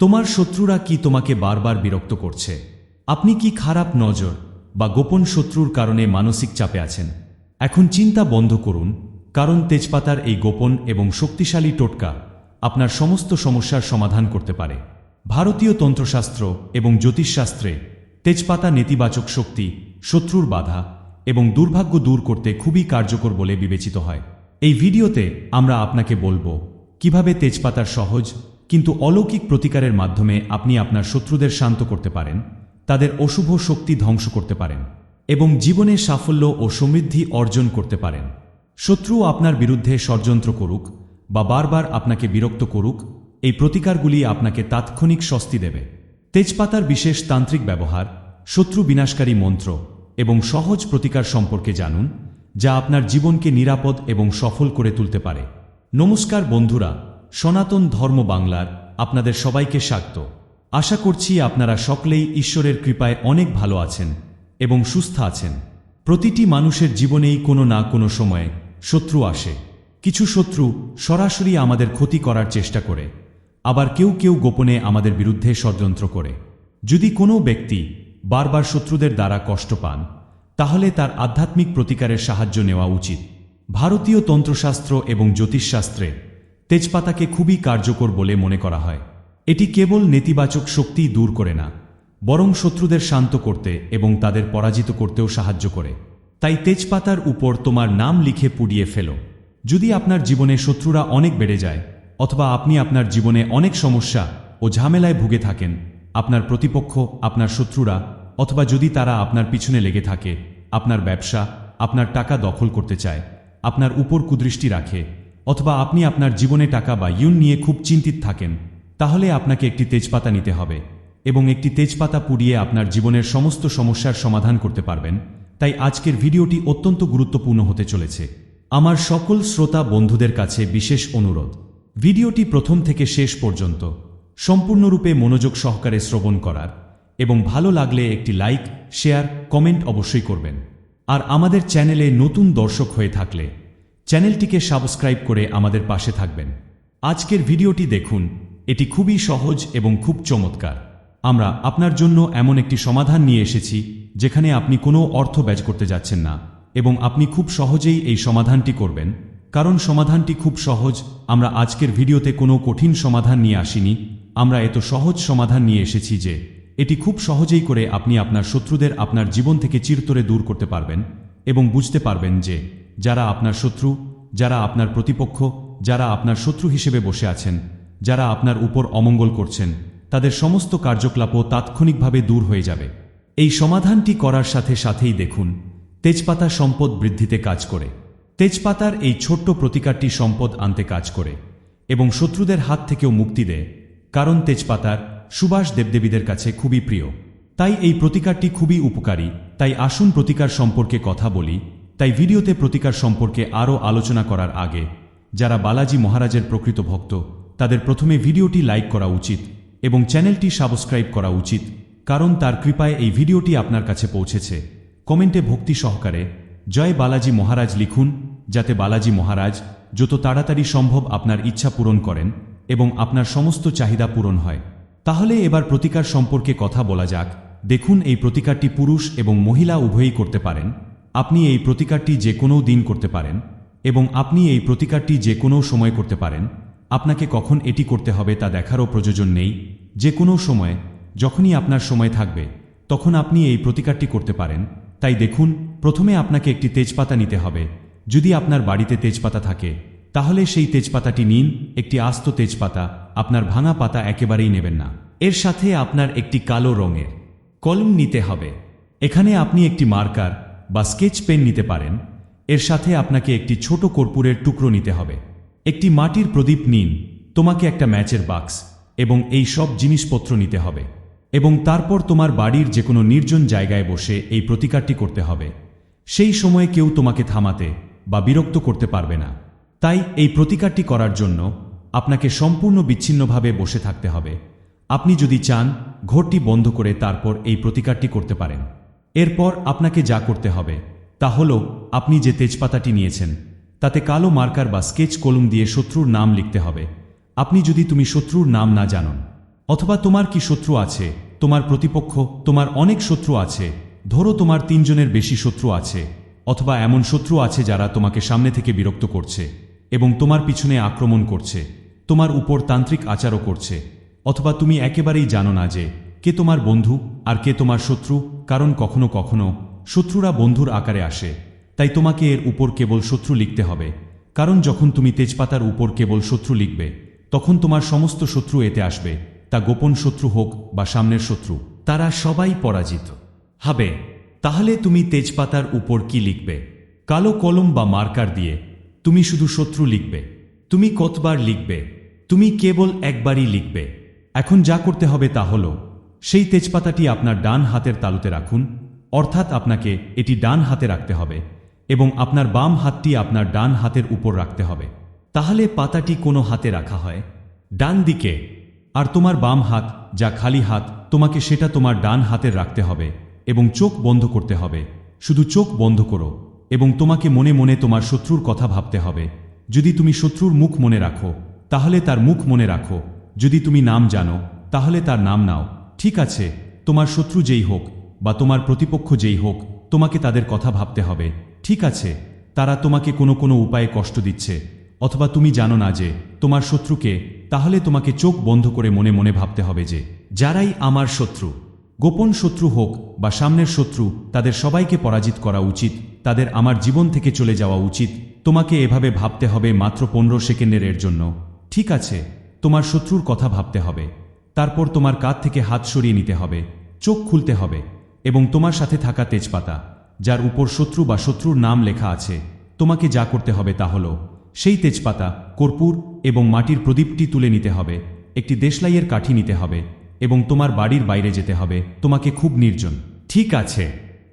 তোমার শত্রুরা কি তোমাকে বারবার বিরক্ত করছে? আপনি কি খারাপ নজর বা গোপন শত্রুর কারণে মানসিক চাপে আছেন? এখন চিন্তা বন্ধ করুন, কারণ তেজপাতার এই গোপন এবং শক্তিশালী টোটকা আপনার সমস্ত সমস্যার সমাধান করতে পারে। ভারতীয় তন্ত্রশাস্ত্র এবং জ্যোতিষশাস্ত্রে তেজপাতা নেতিবাচক শক্তি, শত্রুর বাধা এবং দুর্ভাগ্য দূর করতে খুবই কার্যকর বলে বিবেচিত হয়। এই ভিডিওতে আমরা আপনাকে বলব, কীভাবে তেজপাতার সহজ কিন্তু অলৌকিক প্রতিকারের মাধ্যমে আপনি আপনার শত্রুদের শান্ত করতে পারেন, তাদের অশুভ শক্তি ধ্বংস করতে পারেন, এবং জীবনে সাফল্য ও সমৃদ্ধি অর্জন করতে পারেন। শত্রু আপনার বিরুদ্ধে ষড়যন্ত্র করুক বা বারবার আপনাকে বিরক্ত করুক, এই প্রতিকারগুলি আপনাকে তাৎক্ষণিক স্বস্তি দেবে। তেজপাতার বিশেষ তান্ত্রিক ব্যবহার, শত্রু বিনাশকারী মন্ত্র এবং সহজ প্রতিকার সম্পর্কে জানুন, যা আপনার জীবনকে নিরাপদ এবং সফল করে তুলতে পারে। নমস্কার বন্ধুরা সনাতন ধর্ম বাংলার আপনাদের সবাইকে স্বাগত। আশা করছি আপনারা সকলেই ঈশ্বরের কৃপায় অনেক ভালো আছেন এবং সুস্থ আছেন। প্রতিটি মানুষের জীবনেই কোনো না কোনো সময়ে শত্রু আসে। কিছু শত্রু সরাসরি আমাদের ক্ষতি করার চেষ্টা করে, আবার কেউ কেউ গোপনে আমাদের বিরুদ্ধে ষড়যন্ত্র করে। যদি কোনো ব্যক্তি বারবার শত্রুদের দ্বারা কষ্ট পান, তাহলে তার আধ্যাত্মিক প্রতিকারের সাহায্য নেওয়া উচিত। ভারতীয় তন্ত্রশাস্ত্র এবং জ্যোতিষশাস্ত্রে তেজপাতাকে খুবই কার্যকর বলে মনে করা হয়। এটি কেবল নেতিবাচক শক্তি দূর করে না, বরং শত্রুদের শান্ত করতে এবং তাদের পরাজিত করতেও সাহায্য করে। তাই তেজপাতার উপর তোমার নাম লিখে পুড়িয়ে ফেলো। যদি আপনার জীবনে শত্রুরা অনেক বেড়ে যায়, অথবা আপনি আপনার জীবনে অনেক সমস্যা ও ঝামেলায় ভুগে থাকেন, আপনার প্রতিপক্ষ, আপনার শত্রুরা, অথবা যদি তারা আপনার পিছনে লেগে থাকে, আপনার ব্যবসা, আপনার টাকা দখল করতে চায়, আপনার উপর কুদৃষ্টি রাখে অথবা আপনি আপনার জীবনে টাকা বা ইউন নিয়ে খুব চিন্তিত থাকেন, তাহলে আপনাকে একটি তেজপাতা নিতে হবে এবং একটি তেজপাতা পুড়িয়ে আপনার জীবনের সমস্ত সমস্যার সমাধান করতে পারবেন। তাই আজকের ভিডিওটি অত্যন্ত গুরুত্বপূর্ণ হতে চলেছে। আমার সকল শ্রোতা বন্ধুদের কাছে বিশেষ অনুরোধ। ভিডিওটি প্রথম থেকে শেষ পর্যন্ত সম্পূর্ণরূপে মনোযোগ সহকারে শ্রবণ করার এবং ভালো লাগলে একটি লাইক, শেয়ার, কমেন্ট অবশ্যই করবেন। আর আমাদের চ্যানেলে নতুন দর্শক হয়ে থাকলে চ্যানেলটিকে সাবস্ক্রাইব করে আমাদের পাশে থাকবেন। আজকের ভিডিওটি দেখুন, এটি খুবই সহজ এবং খুব চমৎকার। আমরা আপনার জন্য এমন একটি সমাধান নিয়ে এসেছি, যেখানে আপনি কোনো অর্থ ব্যয় করতে যাচ্ছেন না, এবং আপনি খুব সহজেই এই সমাধানটি করবেন। কারণ সমাধানটি খুব সহজ, আমরা আজকের ভিডিওতে কোনো কঠিন সমাধান নিয়ে আসিনি, আমরা এত সহজ সমাধান নিয়ে এসেছি যে, এটি খুব সহজেই করে আপনি আপনার শত্রুদের আপনার জীবন থেকে চিরতরে দূর করতে পারবেন, এবং বুঝতে পারবেন যে যারা আপনার শত্রু, যারা আপনার প্রতিপক্ষ, যারা আপনার শত্রু হিসেবে বসে আছেন, যারা আপনার উপর অমঙ্গল করছেন, তাদের সমস্ত কার্যকলাপও তাৎক্ষণিকভাবে দূর হয়ে যাবে। এই সমাধানটি করার সাথে সাথেই দেখুন, তেজপাতা সম্পদ বৃদ্ধিতে কাজ করে। তেজপাতার এই ছোট্ট প্রতিকারটি সম্পদ আনতে কাজ করে এবং শত্রুদের হাত থেকেও মুক্তি দেয়, কারণ তেজপাতার সুবাস দেবদেবীদের কাছে খুবই প্রিয়। তাই এই প্রতিকারটি খুবই উপকারী, তাই আসুন প্রতিকার সম্পর্কে কথা বলি তাই ভিডিওতে প্রতিকার সম্পর্কে আরও আলোচনা করার আগে, যারা বালাজি মহারাজের প্রকৃত ভক্ত, তাদের প্রথমে ভিডিওটি লাইক করা উচিত এবং চ্যানেলটি সাবস্ক্রাইব করা উচিত, কারণ তার কৃপায় এই ভিডিওটি আপনার কাছে পৌঁছেছে। কমেন্টে ভক্তি সহকারে, জয় বালাজি মহারাজ লিখুন, যাতে বালাজি মহারাজ যত তাড়াতাড়ি সম্ভব আপনার ইচ্ছা পূরণ করেন এবং আপনার সমস্ত চাহিদা পূরণ হয়। তাহলে এবার প্রতিকার সম্পর্কে কথা বলা যাক। দেখুন এই প্রতিকারটি পুরুষ এবং মহিলা উভয়ই করতে পারেন। আপনি এই প্রতিকারটি যে কোনো দিন করতে পারেন এবং আপনি এই প্রতিকারটি যে কোনো সময় করতে পারেন, আপনাকে কখন এটি করতে হবে তা দেখারও প্রয়োজন নেই। যে কোনো সময়, যখনই আপনার সময় থাকবে, তখন আপনি এই প্রতিকারটি করতে পারেন। তাই দেখুন, প্রথমে আপনাকে একটি তেজপাতা নিতে হবে। যদি আপনার বাড়িতে তেজপাতা থাকে, তাহলে সেই তেজপাতাটি নিন, একটি আস্ত তেজপাতা। আপনার ভাঙা পাতা একেবারেই নেবেন না। এর সাথে আপনার একটি কালো রঙের কলম নিতে হবে। এখানে আপনি একটি মার্কার বা স্কেচ পেন নিতে পারেন, এর সাথে আপনাকে একটি ছোট কর্পূরের টুকরো নিতে হবে। একটি মাটির প্রদীপ নিন, তোমাকে একটা ম্যাচের বাক্স এবং এই সব জিনিসপত্র নিতে হবে এবং তারপর তোমার বাড়ির যে কোনো নির্জন জায়গায় বসে এই প্রতিকারটি করতে হবে। সেই সময়ে কেউ তোমাকে থামাতে বা বিরক্ত করতে পারবে না। তাই এই প্রতিকারটি করার জন্য আপনাকে সম্পূর্ণ বিচ্ছিন্নভাবে বসে থাকতে হবে। আপনি যদি চান, ঘরটি বন্ধ করে তারপর এই প্রতিকারটি করতে পারেন। এরপর আপনাকে যা করতে হবে, তা হল আপনি যে তেজপাতাটি নিয়েছেন, তাতে কালো মার্কার বা স্কেচ কলম দিয়ে শত্রুর নাম লিখতে হবে। আপনি যদি তুমি শত্রুর নাম না জানুন অথবা তোমার কি শত্রু আছে, তোমার প্রতিপক্ষ, তোমার অনেক শত্রু আছে, ধরো তোমার তিনজনের বেশি শত্রু আছে, অথবা এমন শত্রু আছে যারা তোমাকে সামনে থেকে বিরক্ত করছে, এবং তোমার পিছনে আক্রমণ করছে, তোমার উপর তান্ত্রিক আচারও করছে, অথবা তুমি একেবারেই জানো না যে কে তোমার বন্ধু আর কে তোমার শত্রু কারণ কখনো কখনো শত্রুরা বন্ধুর আকারে আসে। তাই তোমাকে এর উপর কেবল শত্রু লিখতে হবে। কারণ যখন তুমি তেজপাতার উপর কেবল শত্রু লিখবে, তখন তোমার সমস্ত শত্রু এতে আসবে, তা গোপন শত্রু হোক বা সামনের শত্রু। তারা সবাই পরাজিত। হবে, তাহলে তুমি তেজপাতার উপর কি লিখবে? কালো কলম বা মার্কার দিয়ে তুমি শুধু শত্রু লিখবে। তুমি কতবার লিখবে? তুমি কেবল একবারই লিখবে। এখন যা করতে হবে তা হল সেই তেজপাতাটি আপনার ডান হাতের তালুতে রাখুন, অর্থাৎ আপনাকে এটি ডান হাতে রাখতে হবে এবং আপনার বাম হাতটি আপনার ডান হাতের উপর রাখতে হবে। তাহলে পাতাটি কোনো হাতে রাখা হয়। ডান দিকে, আর তোমার বাম হাত যা খালি হাত, তোমাকে সেটা তোমার ডান হাতের রাখতে হবে এবং চোখ বন্ধ করতে হবে। শুধু চোখ বন্ধ করো এবং তোমাকে মনে মনে তোমার শত্রুর কথা ভাবতে হবে। যদি তুমি শত্রুর মুখ মনে রাখো, তাহলে তার মুখ মনে রাখো। যদি তুমি নাম জানো, তাহলে তার নাম নাও। ঠিক আছে, তোমার শত্রু যেই হোক বা তোমার প্রতিপক্ষ যেই হোক, তোমাকে তাদের কথা ভাবতে হবে। ঠিক আছে, তারা তোমাকে কোনো কোনো উপায়ে কষ্ট দিচ্ছে, অথবা তুমি জানো না যে তোমার শত্রুকে তাহলে তোমাকে চোখ বন্ধ করে মনে মনে ভাবতে হবে যে যারাই আমার শত্রু, গোপন শত্রু হোক বা সামনের শত্রু, তাদের সবাইকে পরাজিত করা উচিত, তাদের আমার জীবন থেকে চলে যাওয়া উচিত, তোমাকে এভাবে ভাবতে হবে মাত্র পনেরো সেকেন্ডের এর জন্য। ঠিক আছে, তোমার শত্রুর কথা ভাবতে হবে। তারপর তোমার কাঁধ থেকে হাত সরিয়ে নিতে হবে, চোখ খুলতে হবে এবং তোমার সাথে থাকা তেজপাতা, যার উপর শত্রু বা শত্রুর নাম লেখা আছে, তোমাকে যা করতে হবে তা হল, সেই তেজপাতা, কর্পূর এবং মাটির প্রদীপটি তুলে নিতে হবে, একটি দেশলাইয়ের কাঠি নিতে হবে এবং তোমার বাড়ির বাইরে যেতে হবে, তোমাকে খুব নির্জন। ঠিক আছে,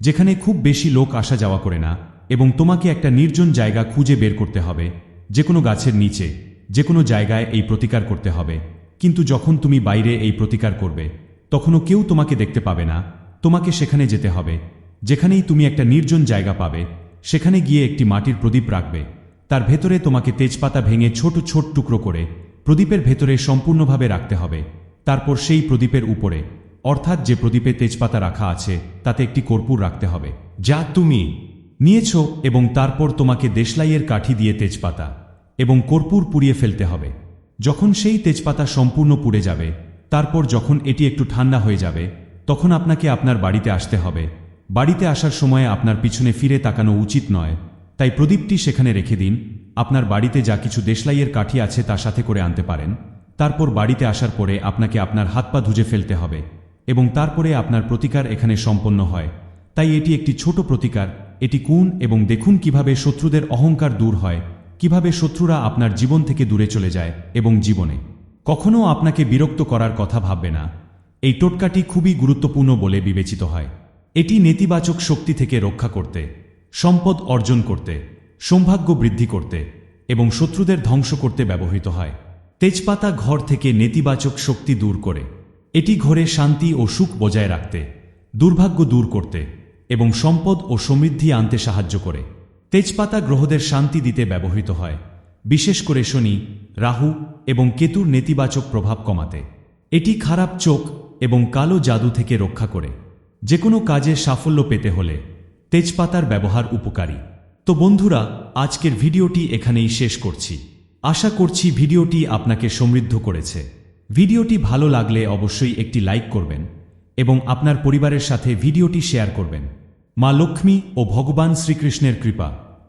যেখানে খুব বেশি লোক আসা যাওয়া করে না এবং তোমাকে একটা নির্জন জায়গা খুঁজে বের করতে হবে যে কোনো গাছের নিচে যে কোনো জায়গায় এই প্রতিকার করতে হবে। কিন্তু যখন তুমি বাইরে এই প্রতিকার করবে, তখনও কেউ তোমাকে দেখতে পাবে না। তোমাকে সেখানে যেতে হবে। যেখানেই তুমি একটা নির্জন জায়গা পাবে, সেখানে গিয়ে একটি মাটির প্রদীপ রাখবে। তার ভেতরে তোমাকে তেজপাতা ভেঙে ছোট ছোট টুকরো করে প্রদীপের ভেতরে সম্পূর্ণভাবে রাখতে হবে। তারপর সেই প্রদীপের উপরে, অর্থাৎ যে প্রদীপে তেজপাতা রাখা আছে, তাতে একটি কর্পূর রাখতে হবে। যা তুমি নিয়েছ এবং তারপর তোমাকে দেশলাইয়ের কাঠি দিয়ে তেজপাতা এবং কর্পূর পুড়িয়ে ফেলতে হবে। যখন সেই তেজপাতা সম্পূর্ণ পুড়ে যাবে, তারপর যখন এটি একটু ঠান্ডা হয়ে যাবে, তখন আপনাকে আপনার বাড়িতে আসতে হবে। বাড়িতে আসার সময় আপনার পিছনে ফিরে তাকানো উচিত নয়। তাই প্রদীপটি সেখানে রেখে দিন। আপনার বাড়িতে যা কিছু দেশলাইয়ের কাঠি আছে তা সাথে করে আনতে পারেন। তারপর বাড়িতে আসার পরে আপনাকে আপনার হাত পা ধুজে ফেলতে হবে এবং তারপরে আপনার প্রতিকার এখানে সম্পন্ন হয়। তাই এটি একটি ছোট প্রতিকার। এটি কোন এবং দেখুন কীভাবে শত্রুদের অহংকার দূর হয়। কীভাবে শত্রুরা আপনার জীবন থেকে দূরে চলে যায় এবং জীবনে। কখনও আপনাকে বিরক্ত করার কথা ভাববে না। এই টোটকাটি খুবই গুরুত্বপূর্ণ বলে বিবেচিত হয়। এটি নেতিবাচক শক্তি থেকে রক্ষা করতে, সম্পদ অর্জন করতে, সৌভাগ্য বৃদ্ধি করতে এবং শত্রুদের ধ্বংস করতে ব্যবহৃত হয়। তেজপাতা ঘর থেকে নেতিবাচক শক্তি দূর করে। এটি ঘরে শান্তি ও সুখ বজায় রাখতে, দুর্ভাগ্য দূর করতে এবং সম্পদ ও সমৃদ্ধি আনতে সাহায্য করে। তেজপাতা গ্রহদের শান্তি দিতে ব্যবহৃত হয়। বিশেষ করে শনি, রাহু এবং কেতুর নেতিবাচক প্রভাব কমাতে। এটি খারাপ চোখ এবং কালো জাদু থেকে রক্ষা করে। যে কোনো কাজে সাফল্য পেতে হলে তেজপাতার ব্যবহার উপকারী। তো বন্ধুরা, আজকের ভিডিওটি এখানেই শেষ করছি। আশা করছি ভিডিওটি আপনাকে সমৃদ্ধ করেছে। ভিডিওটি ভালো লাগলে অবশ্যই একটি লাইক করবেন এবং আপনার পরিবারের সাথে ভিডিওটি শেয়ার করবেন। মা লক্ষ্মী ও ভগবান শ্রীকৃষ্ণের কৃপা।